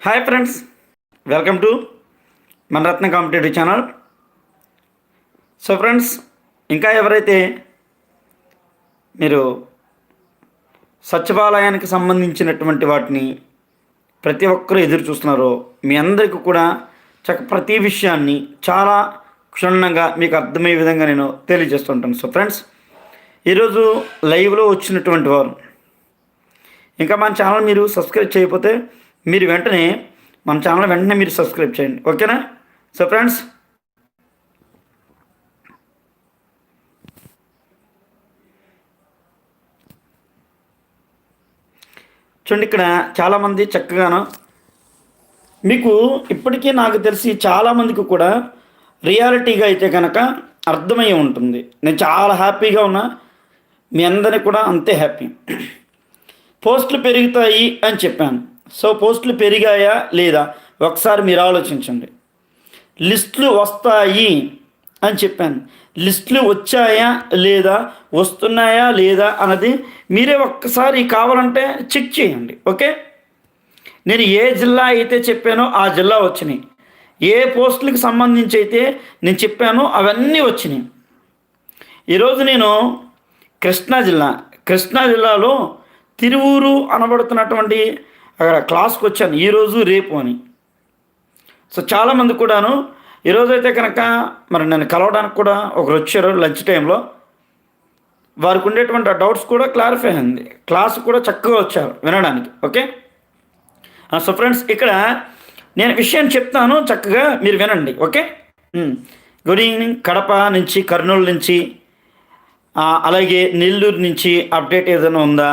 Hi friends welcome to మన Ratna competitive channel so friends ఇంకా ఎవరైతే మీరు సచివాలయానికి సంబంధించినటువంటి వాటిని ప్రతి ఒక్కరూ ఎదురు చూస్తున్నారో మీ అందరికీ కూడా చక్క ప్రతి విషయాన్ని చాలా క్షుణ్ణంగా మీకు అర్థమయ్యే విధంగా నేను తెలియజేస్తుంటాను. సో ఫ్రెండ్స్ ఈరోజు లైవ్లో వచ్చినటువంటి వారు ఇంకా మన ఛానల్ మీరు సబ్స్క్రైబ్ చేయకపోతే మీరు వెంటనే మన ఛానల్ వెంటనే మీరు సబ్స్క్రైబ్ చేయండి. ఓకేనా? సో ఫ్రెండ్స్ చూడండి ఇక్కడ చాలామంది చక్కగాను మీకు ఇప్పటికీ నాకు తెలిసి చాలామందికి కూడా రియాలిటీగా అయితే కనుక అర్థమై ఉంటుంది. నేను చాలా హ్యాపీగా ఉన్నా. మీ అందరినీ కూడా అంతే హ్యాపీ. పోస్టులు పెరుగుతాయి అని చెప్పాను. సో పోస్టులు పెరిగాయా లేదా? ఒకసారి మీరు ఆలోచించండి. లిస్టులు వస్తాయి అని చెప్పాను. లిస్టులు వచ్చాయా లేదా? వస్తున్నాయా లేదా అన్నది మీరే ఒక్కసారి కావాలంటే చెక్ చేయండి. ఓకే? నేను ఏ జిల్లా అయితే చెప్పానో ఆ జిల్లా వచ్చినాయి. ఏ పోస్టులకు సంబంధించి అయితే నేను చెప్పానో అవన్నీ వచ్చినాయి. ఈరోజు నేను కృష్ణా జిల్లా కృష్ణా జిల్లాలో తిరువూరు అనబడుతున్నటువంటి అక్కడ క్లాస్కి వచ్చాను ఈరోజు రేపు అని. సో చాలామంది కూడాను ఈరోజు అయితే కనుక మరి నన్ను కలవడానికి కూడా ఒకరు వచ్చారు లంచ్ టైంలో. వారికి ఉండేటువంటి డౌట్స్ కూడా క్లారిఫై అయింది. క్లాస్ కూడా చక్కగా వచ్చారు వినడానికి ఓకే? సో ఫ్రెండ్స్ ఇక్కడ నేను విషయం చెప్తాను చక్కగా మీరు వినండి ఓకే? గుడ్ ఈవినింగ్ కడప నుంచి కర్నూలు నుంచి అలాగే నెల్లూరు నుంచి అప్డేట్ ఏదైనా ఉందా?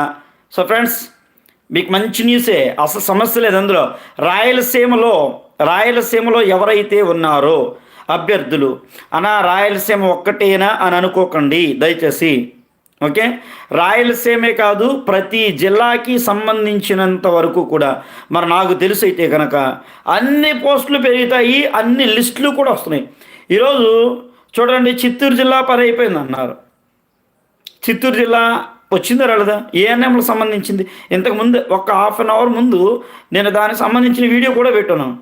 సో ఫ్రెండ్స్ మీకు మంచి న్యూసే అసలు సమస్య లేదు అందులో. రాయలసీమలో రాయలసీమలో ఎవరైతే ఉన్నారో అభ్యర్థులు అనా రాయలసీమ ఒక్కటేనా అని అనుకోకండి దయచేసి. ఓకే? రాయలసీమే కాదు ప్రతి జిల్లాకి సంబంధించినంత వరకు కూడా. మరి నాకు తెలుసు అయితే కనుక అన్ని పోస్టులు పెరుగుతాయి అన్ని లిస్టులు కూడా వస్తున్నాయి. ఈరోజు చూడండి చిత్తూరు జిల్లా పరైపోయింది అన్నారు చిత్తూరు జిల్లా వచ్చిందా రాలేదా? ఏఎన్ఎంలకు సంబంధించింది? ఇంతకు ముందు ఒక హాఫ్ అన్ అవర్ ముందు నేను దానికి సంబంధించిన వీడియో కూడా పెట్టున్నాను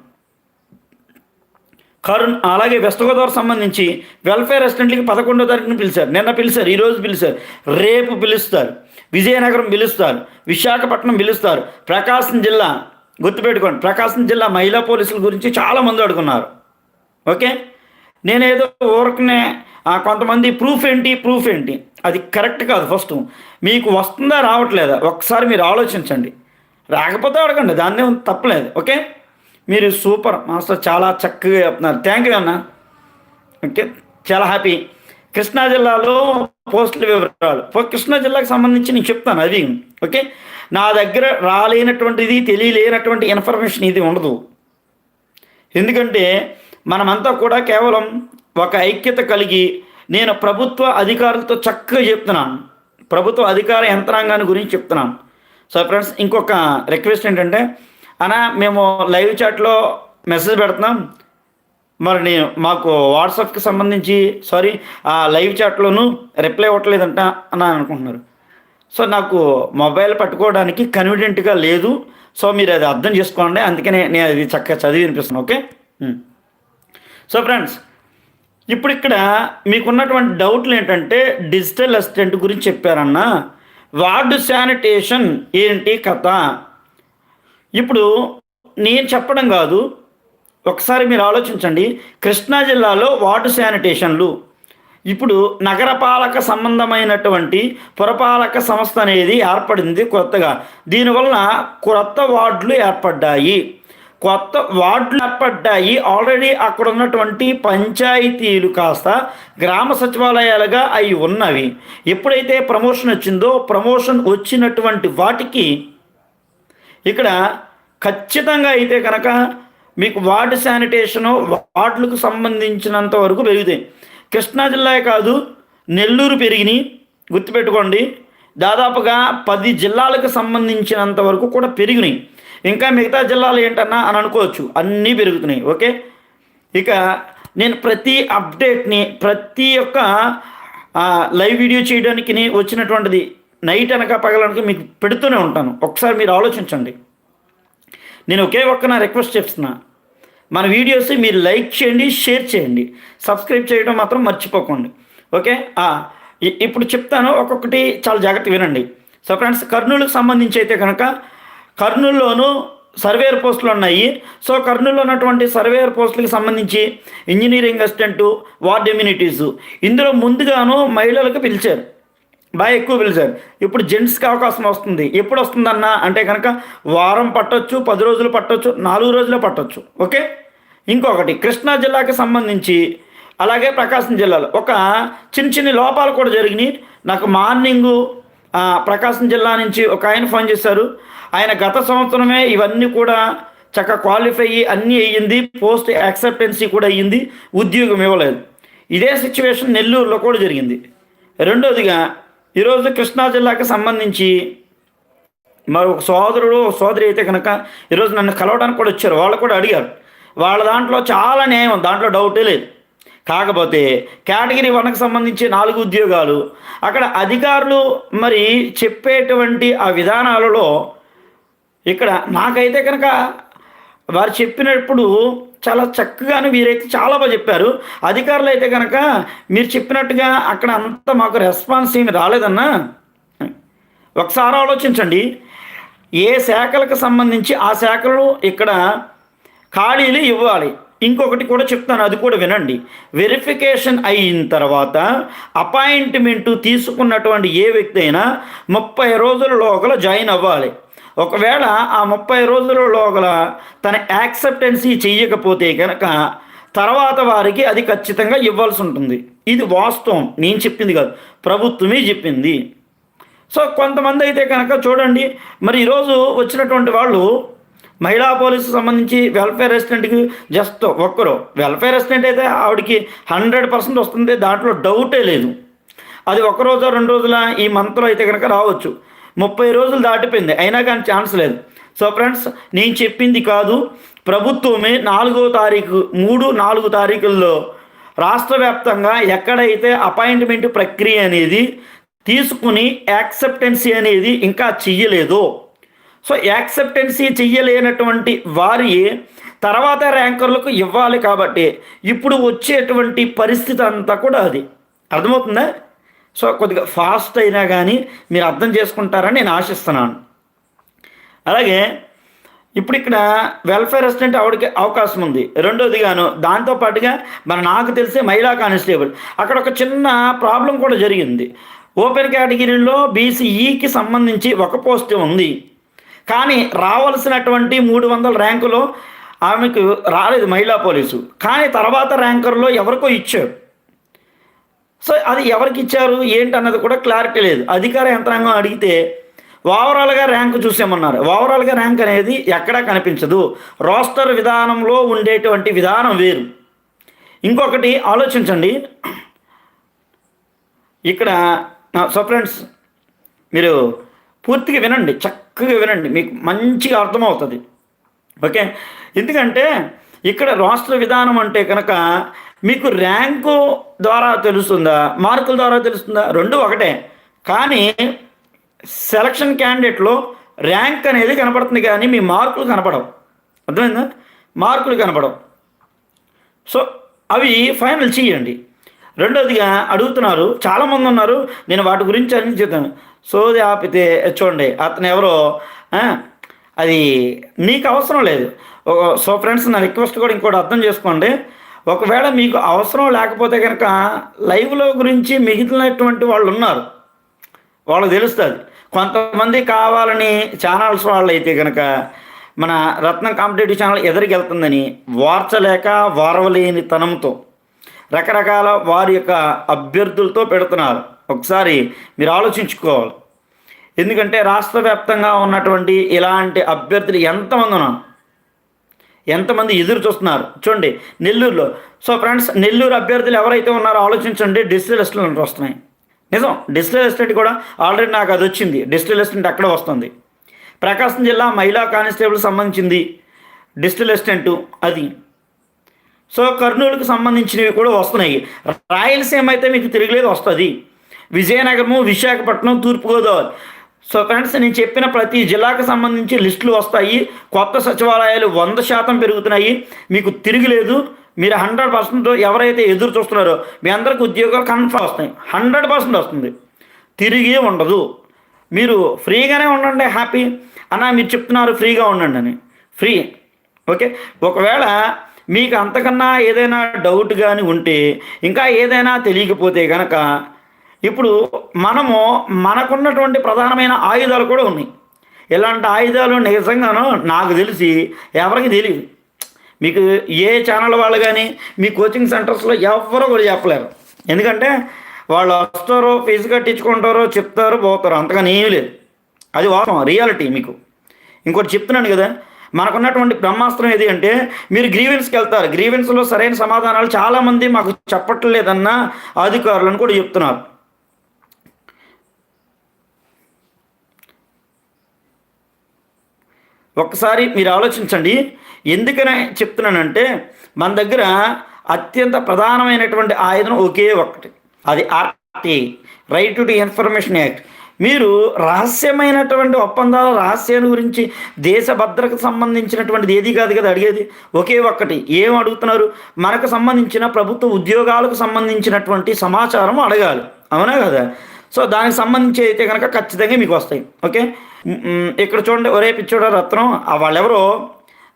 కరుణ్ అలాగే వెస్ట్ గోదావరి సంబంధించి వెల్ఫేర్ రెస్టారెంట్లకి పదకొండో తారీఖున పిలిచారు. నిన్న పిలిచారు ఈరోజు పిలిచారు. రేపు పిలుస్తారు. విజయనగరం పిలుస్తారు. విశాఖపట్నం పిలుస్తారు. ప్రకాశం జిల్లా గుర్తుపెట్టుకోండి ప్రకాశం జిల్లా మహిళా పోలీసుల గురించి చాలామంది అడుగున్నారు. ఓకే? నేనేదో ఊరకనే కొంతమంది ప్రూఫ్ ఏంటి ప్రూఫ్ ఏంటి? అది కరెక్ట్ కాదు ఫస్ట్ మీకు వస్తుందా రావట్లేదా? ఒకసారి మీరు ఆలోచించండి. రాకపోతే అడగండి దాన్నే తప్పలేదు ఓకే? మీరు సూపర్ మాస్టర్ చాలా చక్కగా చెప్తున్నారు. థ్యాంక్ యూ అన్న. ఓకే? చాలా హ్యాపీ కృష్ణా జిల్లాలో పోస్టుల వివరాలు. కృష్ణా జిల్లాకు సంబంధించి నేను చెప్తాను అది. ఓకే? నా దగ్గర రాలేనటువంటిది తెలియలేనటువంటి ఇన్ఫర్మేషన్ ఇది ఉండదు. ఎందుకంటే మనమంతా కూడా కేవలం ఒక ఐక్యత కలిగి నేను ప్రభుత్వ అధికారులతో చక్కగా చెప్తున్నాను. ప్రభుత్వ అధికార యంత్రాంగాన్ని గురించి చెప్తున్నాను. సో ఫ్రెండ్స్ ఇంకొక రిక్వెస్ట్ ఏంటంటే అనా మేము లైవ్ చాట్లో మెసేజ్ పెడుతున్నాం. మరి నేను మాకు వాట్సాప్కి సంబంధించి సారీ ఆ లైవ్ చాట్లోనూ రిప్లై ఇవ్వట్లేదంట అని అనుకుంటున్నారు. సో నాకు మొబైల్ పట్టుకోవడానికి కన్వీనియంట్గా లేదు. సో మీరు అది అర్థం చేసుకోండి. అందుకనే నేను అది చక్కగా చదివి వినిపిస్తున్నాను ఓకే సో ఫ్రెండ్స్ ఇప్పుడు ఇక్కడ మీకున్నటువంటి డౌట్లు ఏంటంటే డిజిటల్ అసిస్టెంట్ గురించి చెప్పారన్న. వార్డు శానిటేషన్ ఏంటి కథ? ఇప్పుడు నేను చెప్పడం కాదు. ఒకసారి మీరు ఆలోచించండి. కృష్ణా జిల్లాలో వార్డు శానిటేషన్లు. ఇప్పుడు నగరపాలక సంబంధమైనటువంటి పురపాలక సంస్థ అనేది ఏర్పడింది కొత్తగా. దీనివల్ల కొత్త వార్డులు ఏర్పడ్డాయి. కొత్త వార్డులు ఏర్పడ్డాయి. ఆల్రెడీ అక్కడ ఉన్నటువంటి పంచాయతీలు కాస్త గ్రామ సచివాలయాలుగా అవి ఉన్నవి. ఎప్పుడైతే ప్రమోషన్ వచ్చిందో ప్రమోషన్ వచ్చినటువంటి వాటికి ఇక్కడ ఖచ్చితంగా అయితే కనుక మీకు వార్డు శానిటేషను వార్డులకు సంబంధించినంత వరకు పెరుగుతాయి. కృష్ణా జిల్లా కాదు నెల్లూరు పెరిగినాయి. గుర్తుపెట్టుకోండి దాదాపుగా పది జిల్లాలకు సంబంధించినంత వరకు కూడా పెరిగినాయి. ఇంకా మిగతా జిల్లాలు ఏంటన్నా అని అనుకోవచ్చు. అన్నీ పెరుగుతున్నాయి. ఓకే? ఇక నేను ప్రతి అప్డేట్ని ప్రతి ఒక్క లైవ్ వీడియో చేయడానికి వచ్చినటువంటిది నైట్ అనక పగలనక మీకు పెడుతూనే ఉంటాను. ఒకసారి మీరు ఆలోచించండి. నేను ఒకే ఒక్క నా రిక్వెస్ట్ చేస్తున్నా. మన వీడియోస్ మీరు లైక్ చేయండి షేర్ చేయండి. సబ్స్క్రైబ్ చేయడం మాత్రం మర్చిపోకండి. ఓకే? ఇప్పుడు చెప్తాను ఒక్కొక్కటి చాలా జాగ్రత్త వినండి. సో ఫ్రెండ్స్ కర్నూలుకు సంబంధించి అయితే కనుక కర్నూలులోనూ సర్వేయర్ పోస్టులు ఉన్నాయి. సో కర్నూలులో ఉన్నటువంటి సర్వేయర్ పోస్టులకు సంబంధించి ఇంజనీరింగ్ అసిస్టెంట్ వార్డ్ ఎమ్యూనిటీస్ ఇందులో ముందుగాను మహిళలకు పిలిచారు. బాగా ఎక్కువ పిలిచారు. ఇప్పుడు జెంట్స్కి అవకాశం వస్తుంది. ఎప్పుడు వస్తుందన్నా అంటే కనుక వారం పట్టొచ్చు పది రోజులు పట్టొచ్చు నాలుగు రోజులు పట్టొచ్చు. ఓకే? ఇంకొకటి కృష్ణా జిల్లాకి సంబంధించి అలాగే ప్రకాశం జిల్లాలో ఒక చిన్న చిన్న లోపాలు కూడా జరిగినాయి. నాకు మార్నింగు ప్రకాశం జిల్లా నుంచి ఒక ఆయన ఫోన్ చేశారు. ఆయన గత సంవత్సరమే ఇవన్నీ కూడా చక్కగా క్వాలిఫై అయ్యి అన్నీ అయ్యింది. పోస్ట్ యాక్సెప్టెన్సీ కూడా అయ్యింది. ఉద్యోగం ఇవ్వలేదు. ఇదే సిచ్యువేషన్ నెల్లూరులో కూడా జరిగింది. రెండోదిగా ఈరోజు కృష్ణా జిల్లాకి సంబంధించి మరి ఒక సోదరుడు ఒక సోదరి అయితే కనుక ఈరోజు నన్ను కలవడానికి కూడా వచ్చారు. వాళ్ళు కూడా అడిగారు. వాళ్ళ దాంట్లో చాలా న్యాయం దాంట్లో డౌటే లేదు. కాకపోతే కేటగిరీ వన్కి సంబంధించి నాలుగు ఉద్యోగాలు. అక్కడ అధికారులు మరి చెప్పేటువంటి ఆ విధానాలలో ఇక్కడ నాకైతే కనుక వారు చెప్పినప్పుడు చాలా చక్కగాను వీరైతే చాలా బాగా చెప్పారు. అధికారులు అయితే కనుక మీరు చెప్పినట్టుగా అక్కడ అంత మాకు రెస్పాన్స్ ఏమి రాలేదన్నా ఒకసారి ఆలోచించండి. ఏ శాఖలకు సంబంధించి ఆ శాఖలు ఇక్కడ ఖాళీలు ఇవ్వాలి. ఇంకొకటి కూడా చెప్తాను అది కూడా వినండి. వెరిఫికేషన్ అయిన తర్వాత అపాయింట్మెంట్ తీసుకున్నటువంటి ఏ వ్యక్తి అయినా ముప్పై రోజుల లోపల జాయిన్ అవ్వాలి. ఒకవేళ ఆ ముప్పై రోజుల లోపల తన యాక్సెప్టెన్సీ చెయ్యకపోతే కనుక తర్వాత వారికి అది ఖచ్చితంగా ఇవ్వాల్సి ఉంటుంది. ఇది వాస్తవం. నేను చెప్పింది కాదు. ప్రభుత్వమే చెప్పింది. సో కొంతమంది అయితే కనుక చూడండి మరి ఈరోజు వచ్చినటువంటి వాళ్ళు మహిళా పోలీసు సంబంధించి వెల్ఫేర్ అసిస్టెంట్కి జస్ట్ ఒక్కరు. వెల్ఫేర్ అసిస్టెంట్ అయితే ఆవిడకి హండ్రెడ్ పర్సెంట్ వస్తుంది. దాంట్లో డౌటే లేదు. అది ఒక రోజు రెండు రోజుల ఈ మంత్లో అయితే కనుక రావచ్చు. ముప్పై రోజులు దాటిపోయింది. అయినా కానీ ఛాన్స్ లేదు. సో ఫ్రెండ్స్ నేను చెప్పింది కాదు. ప్రభుత్వమే నాలుగో తారీఖు మూడు నాలుగు తారీఖుల్లో రాష్ట్ర వ్యాప్తంగా ఎక్కడైతే అపాయింట్మెంట్ ప్రక్రియ అనేది తీసుకుని యాక్సెప్టెన్సీ అనేది ఇంకా చెయ్యలేదు సో యాక్సెప్టెన్సీ చెయ్యలేనటువంటి వారి తర్వాత ర్యాంకర్లకు ఇవ్వాలి కాబట్టి ఇప్పుడు వచ్చేటువంటి పరిస్థితి అంతా కూడా అది. అర్థమవుతుందా? సో కొద్దిగా ఫాస్ట్ అయినా కానీ మీరు అర్థం చేసుకుంటారని నేను ఆశిస్తున్నాను. అలాగే ఇప్పుడు ఇక్కడ వెల్ఫేర్ అసిస్టెంట్ ఆవిడకి అవకాశం ఉంది. రెండోదిగాను దాంతో పాటుగా మన నాకు తెలిసే మహిళా కానిస్టేబుల్ అక్కడ ఒక చిన్న ప్రాబ్లం కూడా జరిగింది. ఓపెన్ కేటగిరీలో బీసీఈకి సంబంధించి ఒక పోస్ట్ ఉంది. కానీ రావాల్సినటువంటి మూడు వందల ర్యాంకులో ఆమెకు రాలేదు మహిళా పోలీసు. కానీ తర్వాత ర్యాంకర్లో ఎవరికో ఇచ్చారు. సో అది ఎవరికి ఇచ్చారు? ఏంటి అన్నది కూడా క్లారిటీ లేదు. అధికార యంత్రాంగం అడిగితే ఓవరాల్గా ర్యాంక్ చూసామన్నారు ఓవరాల్గా ర్యాంక్ అనేది ఎక్కడా కనిపించదు. రోస్టర్ విధానంలో ఉండేటువంటి విధానం వేరు. ఇంకొకటి ఆలోచించండి. ఇక్కడ సో ఫ్రెండ్స్ మీరు పూర్తిగా వినండి. చక్క చక్కగా వినండి మీకు మంచిగా అర్థమవుతుంది. ఓకే? ఎందుకంటే ఇక్కడ రాష్ట్ర విధానం అంటే కనుక మీకు ర్యాంకు ద్వారా తెలుస్తుందా మార్కుల ద్వారా తెలుస్తుందా? రెండు ఒకటే. కానీ సెలక్షన్ క్యాండిడేట్లో ర్యాంక్ అనేది కనపడుతుంది కానీ మీ మార్కులు కనపడవు. అర్థమైందా? మార్కులు కనపడవు. సో అవి ఫైనల్ చేయండి. రెండోదిగా అడుగుతున్నారు చాలామంది ఉన్నారు. నేను వాటి గురించి అని చెప్తాను. సోది ఆపితే చూడండి అతను ఎవరో అది మీకు అవసరం లేదు. సో ఫ్రెండ్స్ నా రిక్వెస్ట్ కూడా ఇంకోటి అర్థం చేసుకోండి. ఒకవేళ మీకు అవసరం లేకపోతే కనుక లైవ్లో గురించి మిగిలినటువంటి వాళ్ళు ఉన్నారు. వాళ్ళకి తెలుస్తుంది. కొంతమంది కావాలని ఛానల్స్ వాళ్ళు అయితే కనుక మన రత్నం కాంపిటేటివ్ ఛానల్ ఎదురికి వెళ్తుందని వార్చలేక వారవలేని తనంతో రకరకాల వారి యొక్క అభ్యర్థులతో పెడుతున్నారు. ఒకసారి మీరు ఆలోచించుకోవాలి. ఎందుకంటే రాష్ట్ర వ్యాప్తంగా ఉన్నటువంటి ఇలాంటి అభ్యర్థులు ఎంతమంది ఉన్నారు ఎంతమంది ఎదురు చూస్తున్నారు. చూడండి నెల్లూరులో. సో ఫ్రెండ్స్ నెల్లూరు అభ్యర్థులు ఎవరైతే ఉన్నారో ఆలోచించండి డిజిటల్ అసిస్టెంట్ వస్తున్నాయి. నిజం డిజిటల్ అసిస్టెంట్ కూడా ఆల్రెడీ నాకు అది వచ్చింది. డిజిటల్ అసిస్టెంట్ అక్కడ వస్తుంది. ప్రకాశం జిల్లా మహిళా కానిస్టేబుల్ సంబంధించింది డిజిటల్ ఎస్టెంట్ అది. సో కర్నూలుకు సంబంధించినవి కూడా వస్తున్నాయి. రాయలసీమ అయితే మీకు తిరగలేదు వస్తుంది. విజయనగరము విశాఖపట్నం తూర్పుగోదావరి. సో ఫ్రెండ్స్ నేను చెప్పిన ప్రతి జిల్లాకు సంబంధించి లిస్టులు వస్తాయి. కొత్త సచివాలయాలు వంద శాతం పెరుగుతున్నాయి. మీకు తిరిగిలేదు మీరు హండ్రెడ్ పర్సెంట్ ఎవరైతే ఎదురు చూస్తున్నారో మీ అందరికి ఉద్యోగాలు కన్ఫర్మ్ వస్తాయి. హండ్రెడ్ పర్సెంట్ వస్తుంది. తిరిగి ఉండదు. మీరు ఫ్రీగానే ఉండండి హ్యాపీ. అన్న మీరు చెప్తున్నారు ఫ్రీగా ఉండండి అని. ఫ్రీ. ఓకే? ఒకవేళ మీకు అంతకన్నా ఏదైనా డౌట్ కానీ ఉంటే ఇంకా ఏదైనా తెలియకపోతే కనుక ఇప్పుడు మనము మనకున్నటువంటి ప్రధానమైన ఆయుధాలు కూడా ఉన్నాయి. ఇలాంటి ఆయుధాలు నిజంగానో నాకు తెలిసి ఎవరికి తెలియదు మీకు ఏ ఛానల్ వాళ్ళు కానీ మీ కోచింగ్ సెంటర్స్లో ఎవరో కూడా చెప్పలేరు. ఎందుకంటే వాళ్ళు వస్తారో ఫీజు కట్టించుకుంటారో చెప్తారు పోతారు. అంతగాని ఏమీ లేదు. అది వాస్తవం రియాలిటీ మీకు. ఇంకోటి చెప్తున్నాను కదా మనకున్నటువంటి బ్రహ్మాస్త్రం ఏది అంటే మీరు గ్రీవెన్స్కి వెళ్తారు. గ్రీవెన్స్లో సరైన సమాధానాలు చాలామంది మాకు చెప్పట్లేదన్న అధికారులను కూడా చెప్తున్నారు. ఒక్కసారి మీరు ఆలోచించండి. ఎందుకని చెప్తున్నానంటే మన దగ్గర అత్యంత ప్రధానమైనటువంటి ఆయుధం ఒకే ఒకటి అది R T right to information act మీరు రహస్యమైనటువంటి ఒప్పందాల రహస్యాన్ని గురించి దేశ భద్రతకు సంబంధించినటువంటిది ఏది కాదు కదా అడిగేది? ఒకే ఒక్కటి. ఏం అడుగుతున్నారు? మనకు సంబంధించిన ప్రభుత్వ ఉద్యోగాలకు సంబంధించినటువంటి సమాచారం అడగాలి. అవునా కదా? సో దానికి సంబంధించి అయితే కనుక ఖచ్చితంగా మీకు వస్తాయి. ఓకే? ఇక్కడ చూడండి ఒరే పిచ్చోడ రత్నం. వాళ్ళెవరో?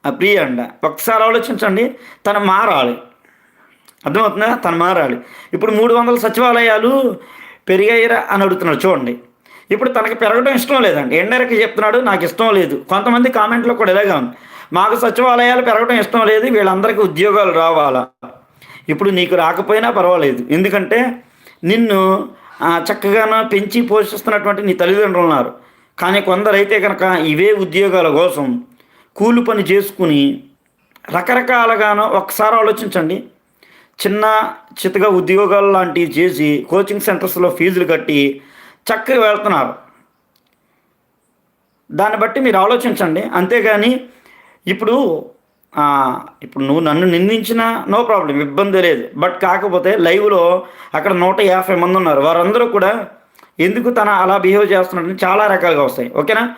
ప్రియ అండ ఒకసారి ఆలోచించండి తను మారాలి. అర్థమవుతుందా? తను మారాలి. ఇప్పుడు మూడు వందల సచివాలయాలు పెరిగాయిరా అని అడుగుతున్నాడు చూడండి. ఇప్పుడు తనకి పెరగడం ఇష్టం లేదండి. ఎండరకి చెప్తున్నాడు నాకు ఇష్టం లేదు. కొంతమంది కామెంట్లో కూడా ఇలాగే ఉంది. మాకు సచివాలయాలు పెరగడం ఇష్టం లేదు వీళ్ళందరికీ ఉద్యోగాలు రావాలా? ఇప్పుడు నీకు రాకపోయినా పర్వాలేదు. ఎందుకంటే నిన్ను చక్కగాను పెంచి పోషిస్తున్నటువంటి నీ తల్లిదండ్రులు ఉన్నారు. కానీ కొందరైతే కనుక ఇవే ఉద్యోగాల కోసం కూలి పని చేసుకుని రకరకాలుగాను ఒకసారి ఆలోచించండి. చిన్న చితగా ఉద్యోగాలు లాంటివి చేసి కోచింగ్ సెంటర్స్లో ఫీజులు కట్టి చక్కగా వెళ్తున్నారు. దాన్ని బట్టి మీరు ఆలోచించండి. అంతేగాని ఇప్పుడు ఇప్పుడు నువ్వు నన్ను నిందించినా నో ప్రాబ్లం ఇబ్బంది లేదు. బట్ కాకపోతే లైవ్లో అక్కడ నూట యాభై మంది ఉన్నారు. వారందరూ కూడా ఎందుకు తన అలా బిహేవ్ చేస్తున్నాడని చాలా రకాలుగా వస్తాయి. ఓకేనా?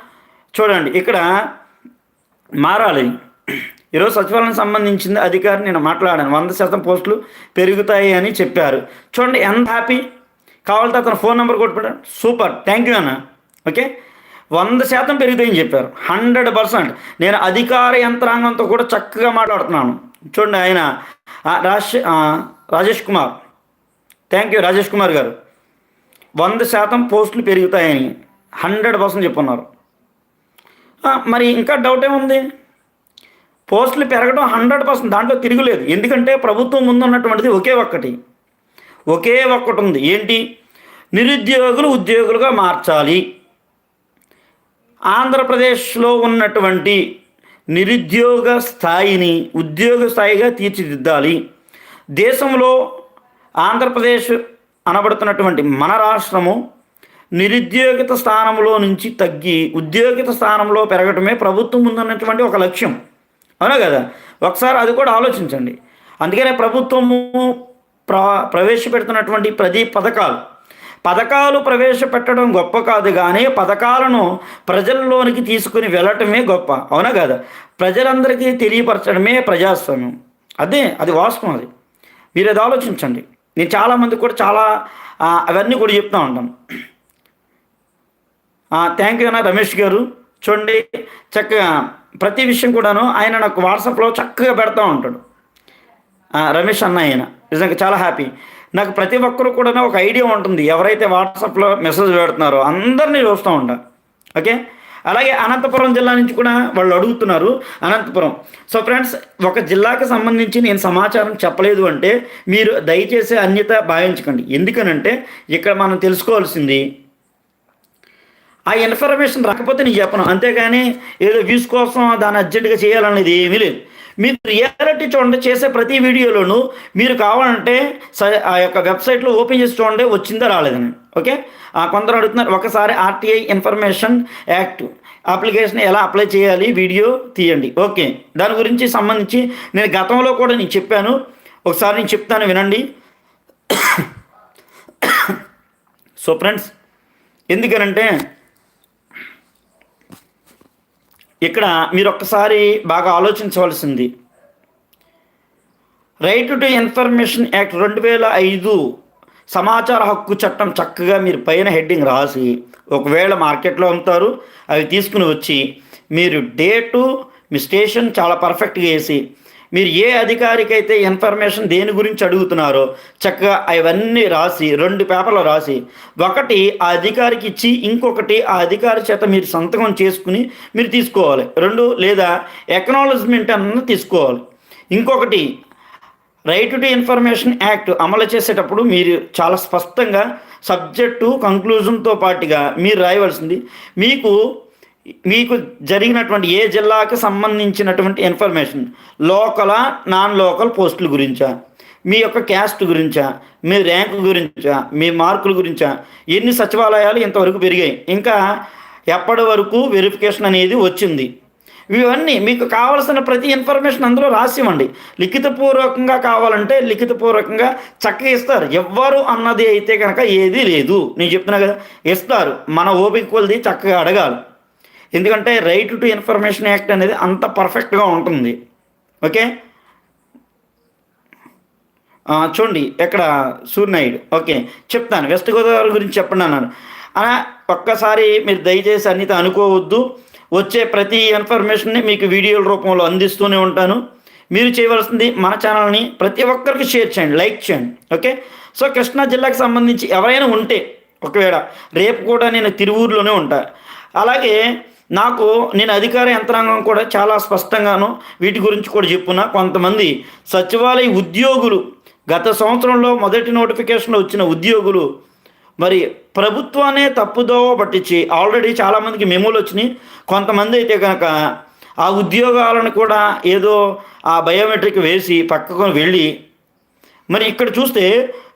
చూడండి ఇక్కడ మారాలి. ఈరోజు సచివాలయం సంబంధించింది అధికారి నేను మాట్లాడాను. వంద శాతం పోస్టులు పెరుగుతాయి అని చెప్పారు. చూడండి ఎంత హ్యాపీ. కావాలంటే అతను ఫోన్ నెంబర్ కొట్టుకుంటాడు. సూపర్. థ్యాంక్ యూ అన్న. ఓకే? వంద శాతం పెరుగుతాయని చెప్పారు. Hundred percent. నేను అధికార యంత్రాంగంతో కూడా చక్కగా మాట్లాడుతున్నాను. చూడండి ఆయన Raj Rajesh Kumar. Thank you Rajesh Kumar garu. వంద శాతం పోస్టులు పెరుగుతాయని హండ్రెడ్ పర్సెంట్ చెప్పున్నారు. మరి ఇంకా డౌట్ ఏముంది? పోస్టులు పెరగడం హండ్రెడ్ పర్సెంట్ దాంట్లో తిరుగులేదు. ఎందుకంటే ప్రభుత్వం ముందున్నటువంటిది ఒకే ఒక్కటి. ఒకే ఒక్కటి ఉంది. ఏంటి? నిరుద్యోగులు ఉద్యోగులుగా మార్చాలి. ఆంధ్రప్రదేశ్లో ఉన్నటువంటి నిరుద్యోగ స్థాయిని ఉద్యోగ స్థాయిగా తీర్చిదిద్దాలి. దేశంలో ఆంధ్రప్రదేశ్ అనబడుతున్నటువంటి మన రాష్ట్రము నిరుద్యోగిత స్థానంలో నుంచి తగ్గి ఉద్యోగిత స్థానంలో పెరగటమే ప్రభుత్వం ముందున్నటువంటి ఒక లక్ష్యం. అవునా కదా? ఒకసారి అది కూడా ఆలోచించండి. అందుకనే ప్రభుత్వము ప్ర ప్రవేశపెడుతున్నటువంటి ప్రతి పథకాలు పథకాలు ప్రవేశపెట్టడం గొప్ప కాదు కానీ పథకాలను ప్రజల్లోనికి తీసుకుని వెళ్ళటమే గొప్ప. అవునా కదా? ప్రజలందరికీ తెలియపరచడమే ప్రజాస్వామ్యం. అదే అది వాస్తవం అది. మీరు అది ఆలోచించండి. నేను చాలామంది కూడా చాలా అవన్నీ కూడా చెప్తూ ఉంటాను థ్యాంక్ యూ అన్న రమేష్ గారు. చూడండి చక్కగా ప్రతి విషయం కూడాను ఆయన నాకు వాట్సాప్లో చక్కగా పెడతా ఉంటాడు. రమేష్ అన్న ఆయన. నిజంగా చాలా హ్యాపీ నాకు ప్రతి ఒక్కరు కూడా ఒక ఐడియా ఉంటుంది. ఎవరైతే వాట్సాప్లో మెసేజ్ పెడుతున్నారో అందరినీ చూస్తూ ఉంటా. ఓకే? అలాగే అనంతపురం జిల్లా నుంచి కూడా వాళ్ళు అడుగుతున్నారు అనంతపురం. సో ఫ్రెండ్స్ ఒక జిల్లాకి సంబంధించి నేను సమాచారం చెప్పలేదు అంటే మీరు దయచేసి అన్యత భావించకండి. ఎందుకనంటే ఇక్కడ మనం తెలుసుకోవాల్సింది ఆ ఇన్ఫర్మేషన్ రాకపోతే నేను చెప్పను. అంతేగాని ఏదో వ్యూస్ కోసం దాన్ని అర్జెంటుగా చేయాలనేది ఏమీ లేదు. మీరు రియాలిటీ చూడండి చేసే ప్రతి వీడియోలోనూ మీరు కావాలంటే ఆ యొక్క వెబ్సైట్లో ఓపెన్ చేసి చూడండి వచ్చిందా రాలేదని. ఓకే? ఆ కొందరు అడుగుతున్నారు ఒకసారి R T I information act application ఎలా అప్లై చేయాలి వీడియో తీయండి. ఓకే. దాని గురించి సంబంధించి నేను గతంలో కూడా నేను చెప్పాను. ఒకసారి నేను చెప్తాను వినండి. సో ఫ్రెండ్స్ ఎందుకనంటే ఇక్కడ మీరు ఒక్కసారి బాగా ఆలోచించవలసింది. రైట్ టు ఇన్ఫర్మేషన్ యాక్ట్ రెండు వేల ఐదు సమాచార హక్కు చట్టం చక్కగా మీరు పైన హెడ్డింగ్ రాసి ఒకవేళ మార్కెట్లో అమ్ముతారు అవి తీసుకుని వచ్చి మీరు డేటు మీ స్టేషన్ చాలా పర్ఫెక్ట్గా వేసి మీరు ఏ అధికారికి అయితే ఇన్ఫర్మేషన్ దేని గురించి అడుగుతున్నారో చక్కగా అవన్నీ రాసి రెండు పేపర్లు రాసి ఒకటి ఆ అధికారికి ఇచ్చి ఇంకొకటి ఆ అధికారి చేత మీరు సంతకం చేసుకుని మీరు తీసుకోవాలి. రెండు లేదా ఎకనాలజ్మెంట్ అన్న తీసుకోవాలి. ఇంకొకటి రైట్ టు ఇన్ఫర్మేషన్ యాక్ట్ అమలు చేసేటప్పుడు మీరు చాలా స్పష్టంగా సబ్జెక్టు కంక్లూజన్తో పాటుగా మీరు రాయవలసింది. మీకు మీకు జరిగినటువంటి ఏ జిల్లాకి సంబంధించినటువంటి ఇన్ఫర్మేషన్ లోకలా నాన్ లోకల్ పోస్టుల గురించా? మీ యొక్క క్యాస్ట్ గురించా? మీ ర్యాంకు గురించా? మీ మార్కుల గురించా? ఎన్ని సచివాలయాలు ఇంతవరకు పెరిగాయి? ఇంకా ఎప్పటి వరకు వెరిఫికేషన్ అనేది వచ్చింది? ఇవన్నీ మీకు కావలసిన ప్రతి ఇన్ఫర్మేషన్ అందులో రాసివ్వండి. లిఖితపూర్వకంగా కావాలంటే లిఖితపూర్వకంగా చక్కగా ఇస్తారు. ఎవ్వరు అన్నది అయితే కనుక ఏదీ లేదు. నేను చెప్తున్నా కదా ఇస్తారు. మన ఓపిక కొలిది చక్కగా అడగాలి. ఎందుకంటే రైట్ టు ఇన్ఫర్మేషన్ యాక్ట్ అనేది అంత పర్ఫెక్ట్గా ఉంటుంది. ఓకే? చూడండి ఎక్కడ? సూర్యనాయుడు. ఓకే చెప్తాను. వెస్ట్ గోదావరి గురించి చెప్పండి అన్నాను అలా ఒక్కసారి మీరు దయచేసి అన్నిత అనుకోవద్దు. వచ్చే ప్రతి ఇన్ఫర్మేషన్ని మీకు వీడియోల రూపంలో అందిస్తూనే ఉంటాను. మీరు చేయవలసింది మన ఛానల్ని ప్రతి ఒక్కరికి షేర్ చేయండి లైక్ చేయండి. ఓకే? సో కృష్ణా జిల్లాకు సంబంధించి ఎవరైనా ఉంటే ఒకవేళ రేపు కూడా నేను తిరువూరులోనే ఉంటా. అలాగే నాకు నేను అధికార యంత్రాంగం కూడా చాలా స్పష్టంగాను వీటి గురించి కూడా చెప్పున కొంతమంది సచివాలయ ఉద్యోగులు గత సంవత్సరంలో మొదటి నోటిఫికేషన్లో వచ్చిన ఉద్యోగులు మరి ప్రభుత్వాన్ని తప్పుదోవ పట్టించి ఆల్రెడీ చాలామందికి మెమోలు వచ్చినాయి. కొంతమంది అయితే కనుక ఆ ఉద్యోగాలను కూడా ఏదో ఆ బయోమెట్రిక్ వేసి పక్కకు వెళ్ళి మరి ఇక్కడ చూస్తే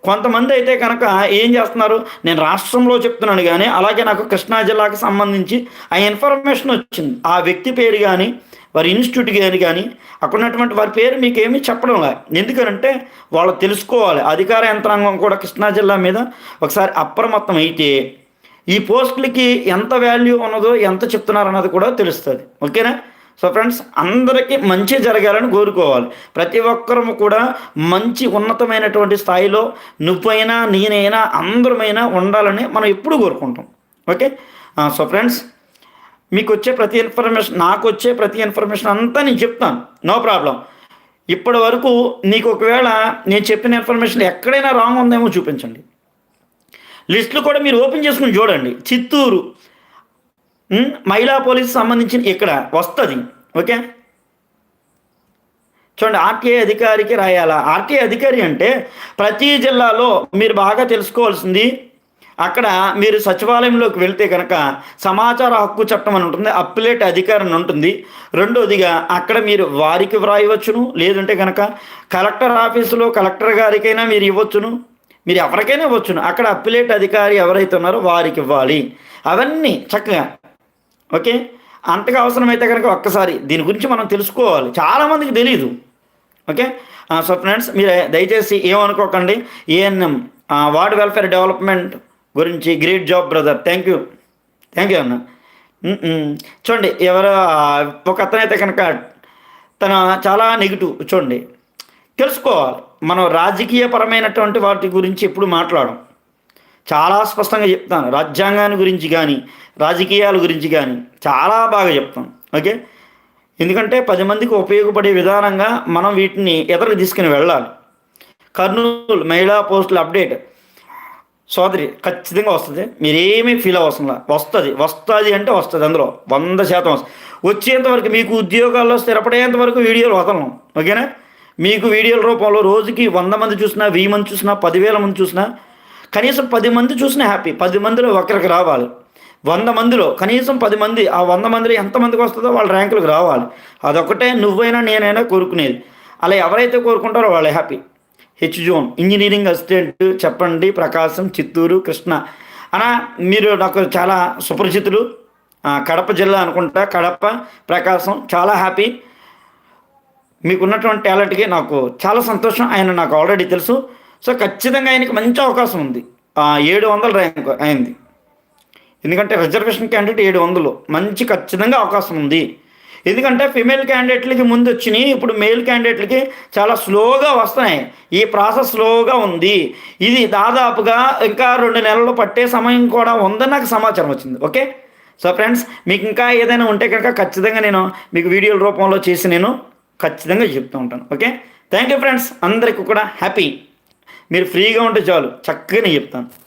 కొంతమంది అయితే కనుక ఏం చేస్తున్నారు? నేను రాష్ట్రంలో చెప్తున్నాను కానీ అలాగే నాకు కృష్ణా జిల్లాకు సంబంధించి ఆ ఇన్ఫర్మేషన్ వచ్చింది. ఆ వ్యక్తి పేరు కానీ వారి ఇన్స్టిట్యూట్ కానీ కానీ అక్కడ ఉన్నటువంటి వారి పేరు మీకు ఏమీ చెప్పడం లేదు. ఎందుకనంటే వాళ్ళు తెలుసుకోవాలి. అధికార యంత్రాంగం కూడా కృష్ణా జిల్లా మీద ఒకసారి అప్రమత్తం అయితే ఈ పోస్టులకి ఎంత వాల్యూ ఉన్నదో ఎంత చెప్తున్నారు అన్నది కూడా తెలుస్తుంది. ఓకేనా? సో ఫ్రెండ్స్ అందరికీ మంచి జరగాలని కోరుకోవాలి. ప్రతి ఒక్కరము కూడా మంచి ఉన్నతమైనటువంటి స్థాయిలో నువ్వైనా నేనైనా అందరమైనా ఉండాలని మనం ఎప్పుడు కోరుకుంటాం. ఓకే సో ఫ్రెండ్స్ మీకు వచ్చే ప్రతి ఇన్ఫర్మేషన్ నాకు వచ్చే ప్రతి ఇన్ఫర్మేషన్ అంతా నేను చెప్తాను. నో ప్రాబ్లం ఇప్పటి వరకు నీకు ఒకవేళ నేను చెప్పిన ఇన్ఫర్మేషన్ ఎక్కడైనా రాంగ్ ఉందేమో చూపించండి. లిస్టులు కూడా మీరు ఓపెన్ చేసుకుని చూడండి. చిత్తూరు మహిళా పోలీసు సంబంధించిన ఇక్కడ వస్తుంది ఓకే? చూడండి ఆర్టీఐ అధికారికి రాయాలా? ఆర్టీఐ అధికారి అంటే ప్రతి జిల్లాలో మీరు బాగా తెలుసుకోవాల్సింది అక్కడ మీరు సచివాలయంలోకి వెళ్తే కనుక సమాచార హక్కు చట్టం అని ఉంటుంది అప్పిలేట్ అధికారం అని ఉంటుంది. రెండోదిగా అక్కడ మీరు వారికి వ్రాయవచ్చును లేదంటే కనుక కలెక్టర్ ఆఫీసులో కలెక్టర్ గారికైనా మీరు ఇవ్వచ్చును మీరు ఎవరికైనా ఇవ్వచ్చును. అక్కడ అప్పిలేట్ అధికారి ఎవరైతే ఉన్నారో వారికి ఇవ్వాలి. అవన్నీ చక్కగా ఓకే? అంతగా అవసరమైతే కనుక ఒక్కసారి దీని గురించి మనం తెలుసుకోవాలి. చాలామందికి తెలియదు ఓకే? సో ఫ్రెండ్స్ మీరు దయచేసి ఏమనుకోకండి. A N M ward welfare development గురించి great job brother. Thank you. Thank you అన్న. చూడండి ఎవరు ఒక అతనైతే కనుక తన చాలా నెగిటివ్ చూడండి. తెలుసుకోవాలి. మనం రాజకీయపరమైనటువంటి వాటి గురించి ఎప్పుడు మాట్లాడడం చాలా స్పష్టంగా చెప్తాను. రాజ్యాంగాన్ని గురించి కానీ రాజకీయాల గురించి కానీ చాలా బాగా చెప్తాను. ఓకే? ఎందుకంటే పది మందికి ఉపయోగపడే విధానంగా మనం వీటిని ఎదరికి తీసుకుని వెళ్ళాలి. కర్నూలు మహిళా పోస్టుల అప్డేట్. సోదరి ఖచ్చితంగా వస్తుంది. మీరేమీ ఫీల్ అవసరం లేదు వస్తుంది. వస్తుంది అంటే వస్తుంది అందులో. వంద శాతం వస్తుంది. వచ్చేంత వరకు మీకు ఉద్యోగాల్లో స్థిరపడేంత వరకు వీడియోలు వదలను. ఓకేనా? మీకు వీడియోల రూపంలో రోజుకి వంద మంది చూసినా వెయ్యి మంది చూసినా పదివేల మంది చూసినా కనీసం పది మంది చూసినా హ్యాపీ. పది మందిలో ఒకరికి రావాలి. వంద మందిలో కనీసం పది మంది ఆ వంద మందిలో ఎంతమందికి వస్తుందో వాళ్ళ ర్యాంకులకు రావాలి. అదొకటే నువ్వైనా నేనైనా కోరుకునేది. అలా ఎవరైతే కోరుకుంటారో వాళ్ళు happy. H zone engineering assistant చెప్పండి ప్రకాశం చిత్తూరు కృష్ణ. అనా మీరు నాకు చాలా సుపరిచితులు. కడప జిల్లా అనుకుంటా కడప ప్రకాశం చాలా హ్యాపీ. మీకున్నటువంటి టాలెంట్కి నాకు చాలా సంతోషం. ఆయన నాకు ఆల్రెడీ తెలుసు. సో ఖచ్చితంగా ఆయనకి మంచి అవకాశం ఉంది. ఏడు వందల ర్యాంక్ అయింది. ఎందుకంటే రిజర్వేషన్ క్యాండిడేట్ ఏడు వందలు. మంచి ఖచ్చితంగా అవకాశం ఉంది. ఎందుకంటే ఫిమేల్ క్యాండిడేట్లకి ముందు వచ్చినాయి. ఇప్పుడు మేల్ క్యాండిడేట్లకి చాలా స్లోగా వస్తున్నాయి. ఈ ప్రాసెస్ స్లోగా ఉంది. ఇది దాదాపుగా ఇంకా రెండు నెలలు పట్టే సమయం కూడా ఉందని నాకు సమాచారం వచ్చింది. ఓకే? సో ఫ్రెండ్స్ మీకు ఇంకా ఏదైనా ఉంటే కనుక ఖచ్చితంగా నేను మీకు వీడియోల రూపంలో చేసి నేను ఖచ్చితంగా చెప్తూ ఉంటాను. ఓకే? Thank you friends. అందరికీ కూడా హ్యాపీ మీరు ఫ్రీగా ఉంటే చాలు. చక్కగా నేను చెప్తాను.